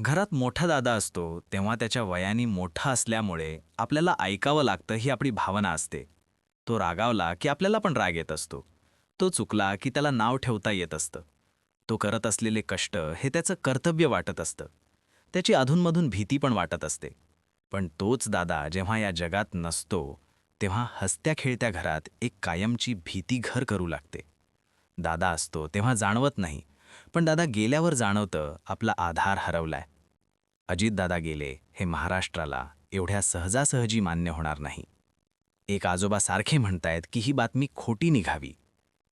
घरात मोठा दादा असतो तेव्हा त्याच्या वयाने मोठा असल्यामुळे आपल्याला ऐकावं लागतं ही आपली भावना असते. तो रागावला की आपल्याला पण राग येत असतो. तो चुकला की त्याला नाव ठेवता येत असतं. तो करत असलेले कष्ट हे त्याचं कर्तव्य वाटत असतं. त्याची अधूनमधून भीती पण वाटत असते. पण तोच दादा जेव्हा या जगात नसतो तेव्हा हसत्या खेळत्या घरात एक कायमची भीती घर करू लागते. दादा असतो तेव्हा जाणवत नाही पण दादा गेल्यावर जाणवतं आपला आधार हरवलाय. अजितदादा गेले हे महाराष्ट्राला एवढ्या सहजासहजी मान्य होणार नाही. एक आजोबा सारखे म्हणतायत की ही बातमी खोटी निघावी.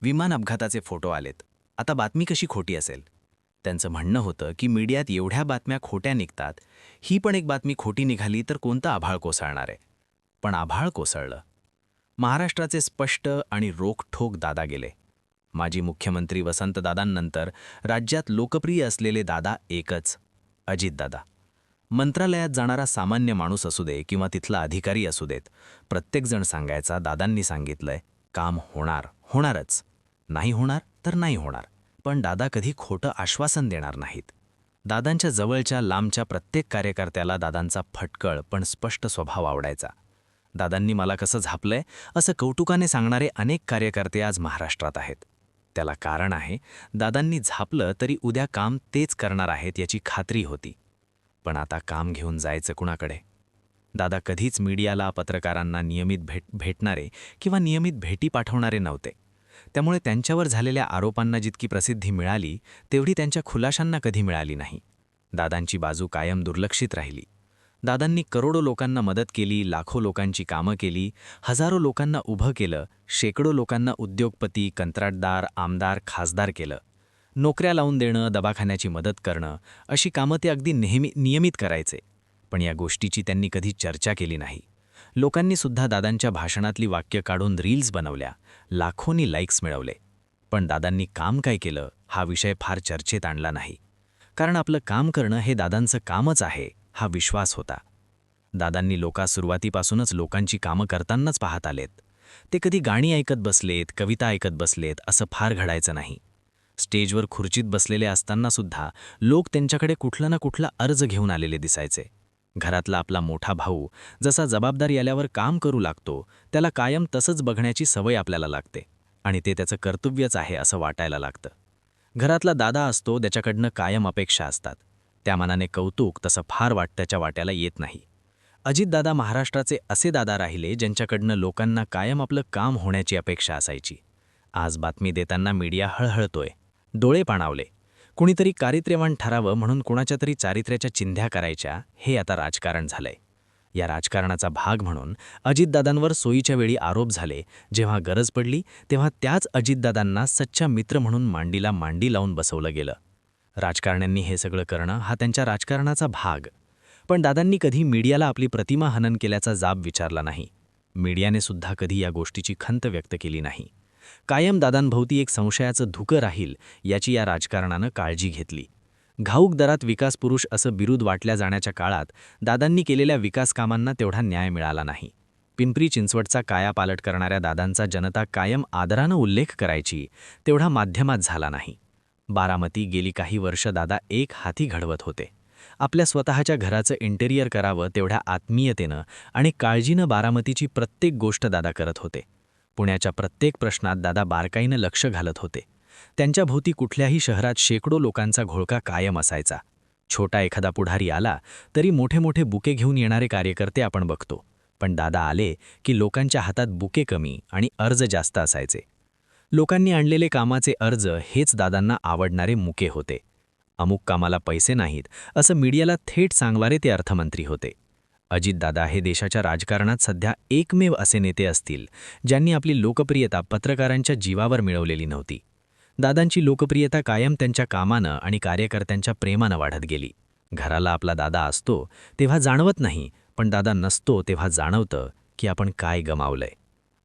विमान अपघाताचे फोटो आलेत. आता बातमी कशी खोटी असेल? त्यांचं म्हणणं होतं की मीडियात एवढ्या बातम्या खोट्या निघतात ही पण एक बातमी खोटी निघाली तर कोणतं आभाळ कोसळणार आहे? पण आभाळ कोसळलं. महाराष्ट्राचे स्पष्ट आणि रोखठोक दादा गेले. माजी मुख्यमंत्री वसंतदादांनंतर राज्यात लोकप्रिय असलेले दादा एकच अजितदादा. मंत्रालयात जाणारा सामान्य माणूस असू दे किंवा तिथला अधिकारी असू देत प्रत्येकजण सांगायचा दादांनी सांगितलंय काम होणार. होणारच. नाही होणार तर नाही होणार. पण दादा कधी खोटं आश्वासन देणार नाहीत. दादांच्या जवळच्या लांबच्या प्रत्येक कार्यकर्त्याला दादांचा फटकळ पण स्पष्ट स्वभाव आवडायचा. दादांनी मला कसं झापलंय असं कौतुकाने सांगणारे अनेक कार्यकर्ते आज महाराष्ट्रात आहेत. त्याला कारण आहे दादांनी झापलं तरी उद्या काम तेच करणार आहेत याची खात्री होती. पण आता काम घेऊन जायचं कुणाकडे? दादा कधीच मीडियाला पत्रकारांना नियमित भेट भेटणारे किंवा नियमित भेटी पाठवणारे नव्हते. त्यामुळे त्यांच्यावर झालेल्या आरोपांना जितकी प्रसिद्धी मिळाली तेवढी त्यांच्या खुलाशांना कधी मिळाली नाही. दादांची बाजू कायम दुर्लक्षित राहिली. दादांनी करोडो लोकांना मदत केली लाखो लोकांची कामं केली हजारो लोकांना उभं केलं शेकडो लोकांना उद्योगपती कंत्राटदार आमदार खासदार केलं. नोकऱ्या लावून देणं दवाखान्याची मदत करणं अशी कामं ते अगदी नेहमी नियमित करायचे. पण या गोष्टीची त्यांनी कधी चर्चा केली नाही. लोकांनी सुद्धा दादांच्या भाषणातली वाक्य काढून रील्स बनवल्या लाखोंनी लाईक्स मिळवले. पण दादांनी काम काय केलं हा विषय फार चर्चेत आणला नाही. कारण आपलं काम करणं हे दादांचं कामच आहे. हा विश्वास होता. दादांनी लोका सुरुवातीपासूनच लोकांची कामं करतानाच पाहत आलेत. ते कधी गाणी ऐकत बसलेत कविता ऐकत बसलेत असं फार घडायचं नाही. स्टेजवर खुर्चीत बसलेले असतानासुद्धा लोक त्यांच्याकडे कुठला ना कुठला अर्ज घेऊन आलेले दिसायचे. घरातला आपला मोठा भाऊ जसा जबाबदारी आल्यावर काम करू लागतो त्याला कायम तसंच बघण्याची सवय आपल्याला लागते आणि ते त्याचं कर्तव्यच आहे असं वाटायला लागतं. घरातला दादा असतो त्याच्याकडनं कायम अपेक्षा असतात. त्या मनाने कौतुक तसं फार वाटत्याच्या वाट्याला येत नाही. अजितदादा महाराष्ट्राचे असे दादा राहिले ज्यांच्याकडनं लोकांना कायम आपलं काम होण्याची अपेक्षा असायची. आज बातमी देताना मीडिया हळहळतोय. डोळे पाणावले. कुणीतरी कारित्र्यवान ठरावं म्हणून कुणाच्या तरी चारित्र्याच्या चिंध्या करायच्या हे आता राजकारण झालंय. या राजकारणाचा भाग म्हणून अजितदादांवर सोयीच्या वेळी आरोप झाले. जेव्हा गरज पडली तेव्हा त्याच अजितदादांना सच्चा मित्र म्हणून मांडीला मांडी लावून बसवलं गेलं. राजकारण्यांनी हे सगळं करणं हा त्यांच्या राजकारणाचा भाग. पण दादांनी कधी मीडियाला आपली प्रतिमा हनन केल्याचा जाब विचारला नाही. मीडियाने सुद्धा कधी या गोष्टीची खंत व्यक्त केली नाही. कायम दादांभोवती एक संशयाचं धुकं राहील याची या राजकारणानं काळजी घेतली. घाऊक दरात विकास पुरुष असं बिरुद वाटल्या जाण्याच्या काळात दादांनी केलेल्या विकास कामांना तेवढा न्याय मिळाला नाही. पिंपरी चिंचवडचा कायापालट करणाऱ्या दादांचा जनता कायम आदरानं उल्लेख करायची तेवढा माध्यमात झाला नाही. बारामती गेली काही वर्ष दादा एक हाती घडवत होते. आपल्या स्वतःच्या घराचं इंटेरियर करावं तेवढ्या आत्मीयतेनं आणि काळजीनं बारामतीची प्रत्येक गोष्ट दादा करत होते. पुण्याच्या प्रत्येक प्रश्नात दादा बारकाईनं लक्ष घालत होते. त्यांच्या भोवती कुठल्याही शहरात शेकडो लोकांचा घोळका कायम असायचा. छोटा एखादा पुढारी आला तरी मोठे मोठे बुके घेऊन येणारे कार्यकर्ते आपण बघतो. पण दादा आले की लोकांच्या हातात बुके कमी आणि अर्ज जास्त असायचे. लोकांनी आणलेले कामाचे अर्ज हेच दादांना आवडणारे मुके होते. अमुक कामाला पैसे नाहीत असं मीडियाला थेट सांगणारे ते अर्थमंत्री होते. अजितदादा हे देशाच्या राजकारणात सध्या एकमेव असे नेते असतील ज्यांनी आपली लोकप्रियता पत्रकारांच्या जीवावर मिळवलेली नव्हती. दादांची लोकप्रियता कायम त्यांच्या कामानं आणि कार्यकर्त्यांच्या प्रेमानं वाढत गेली. घराला आपला दादा असतो तेव्हा जाणवत नाही पण दादा नसतो तेव्हा जाणवतं की आपण काय गमावलंय.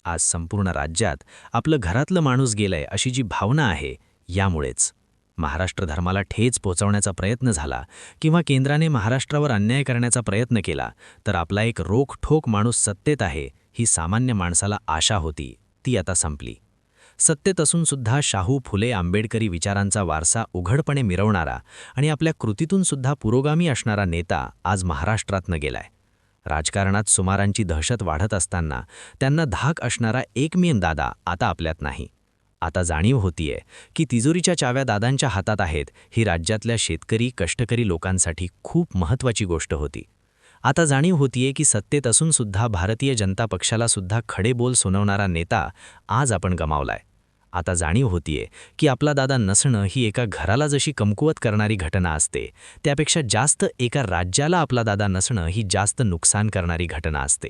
आज संपूर्ण राज्यात आपलं घरातलं माणूस गेलंय अशी जी भावना आहे यामुळेच. महाराष्ट्र धर्माला ठेच पोचवण्याचा प्रयत्न झाला किंवा केंद्राने महाराष्ट्रावर अन्याय करण्याचा प्रयत्न केला तर आपला एक रोख ठोक माणूस सत्तेत आहे ही सामान्य माणसाला आशा होती ती आता संपली. सत्तेत असून सुद्धा शाहू फुले आंबेडकरी विचारांचा वारसा उघडपणे मिरवणारा आणि आपल्या कृतीतून सुद्धा पुरोगामी असणारा नेता आज महाराष्ट्रातनं गेलाय. राजकारणात सुमारांची दहशत वाढत असताना त्यांना धाक असणारा एकमेव दादा आता आपल्यात नाही. आता जाणीव होतीये की तिजोरीच्या चाव्या दादांच्या हातात आहेत ही राज्यातल्या शेतकरी कष्टकरी लोकांसाठी खूप महत्त्वाची गोष्ट होती. आता जाणीव होतीये की सत्तेत असून सुद्धा भारतीय जनता पक्षाला सुद्धा खडे बोल सुनावणारा नेता आज आपण गमावलाय. आता जाणीव होतीये की आपला दादा नसणं ही एका घराला जशी कमकुवत करणारी घटना असते त्यापेक्षा जास्त एका राज्याला आपला दादा नसणं ही जास्त नुकसान करणारी घटना असते.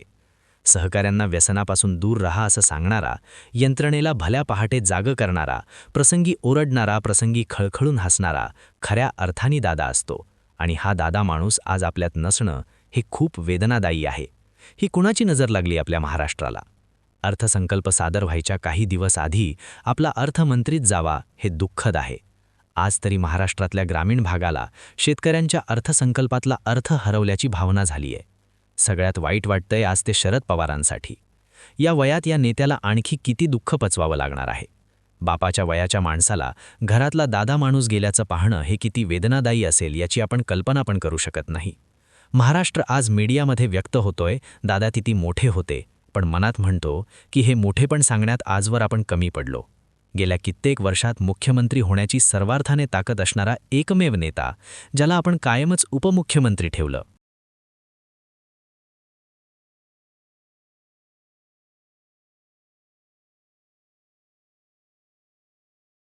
सहकाऱ्यांना व्यसनापासून दूर रहा असं सांगणारा यंत्रणेला भल्या पहाटे जागं करणारा प्रसंगी ओरडणारा प्रसंगी खळखळून हसणारा खऱ्या अर्थानी दादा असतो. आणि हा दादा माणूस आज आपल्यात नसणं हे खूप वेदनादायी आहे. ही कुणाची नजर लागली आपल्या महाराष्ट्राला? अर्थसंकल्प सादर व्हायच्या काही दिवस आधी आपला अर्थमंत्रीच जावा हे दुःखद आहे. आज तरी महाराष्ट्रातल्या ग्रामीण भागाला शेतकऱ्यांच्या अर्थसंकल्पातला अर्थ हरवल्याची भावना झालीय. सगळ्यात वाईट वाटतंय आज ते शरद पवारांसाठी. या वयात या नेत्याला आणखी किती दुःख पचवावं लागणार आहे? बापाच्या वयाच्या माणसाला घरातला दादा माणूस गेल्याचं पाहणं हे किती वेदनादायी असेल याची आपण कल्पना पण करू शकत नाही. महाराष्ट्र आज मीडियामध्ये व्यक्त होतोय दादा किती मोठे होते पण मनात म्हणतो की हे मोठेपण सांगण्यात आजवर आपण कमी पडलो. गेल्या कित्येक वर्षात मुख्यमंत्री होण्याची सर्वार्थाने ताकद असणारा एकमेव नेता ज्याला आपण कायमच उपमुख्यमंत्री ठेवलं.